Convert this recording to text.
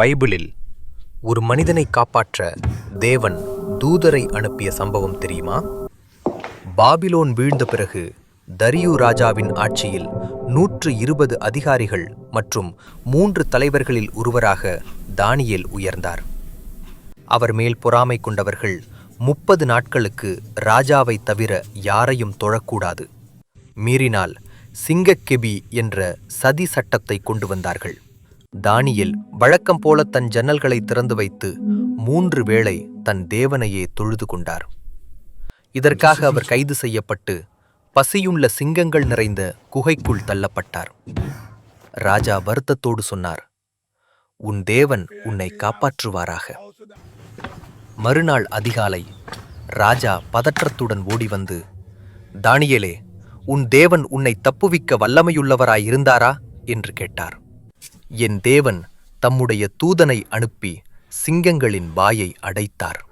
பைபிளில் ஒரு மனிதனை காப்பாற்ற தேவன் தூதரை அனுப்பிய சம்பவம் தெரியுமா? பாபிலோன் வீழ்ந்த பிறகு தரியு ராஜாவின் ஆட்சியில் நூற்று இருபது அதிகாரிகள் மற்றும் மூன்று தலைவர்களில் ஒருவராக தானியேல் உயர்ந்தார். அவர் மேல் பொறாமை கொண்டவர்கள் முப்பது நாட்களுக்கு ராஜாவை தவிர யாரையும் தொழக்கூடாது. மீறினால் சிங்கக்கெபி என்ற சதி சட்டத்தை கொண்டு வந்தார்கள். தானியில் வழக்கம் போல தன் ஜன்னல்களை திறந்து வைத்து மூன்று வேளை தன் தேவனையே தொழுது கொண்டார். இதற்காக அவர் கைது செய்யப்பட்டு பசியுள்ள சிங்கங்கள் நிறைந்த குகைக்குள் தள்ளப்பட்டார். ராஜா வருத்தத்தோடு சொன்னார் உன் தேவன் உன்னை காப்பாற்றுவாராக. மறுநாள் அதிகாலை ராஜா பதற்றத்துடன் ஓடி வந்து தானியலே உன் தேவன் உன்னை தப்புவிக்க வல்லமையுள்ளவராயிருந்தாரா? என்று கேட்டார். என் தேவன் தம்முடைய தூதனை அனுப்பி சிங்கங்களின் வாயை அடைத்தார்.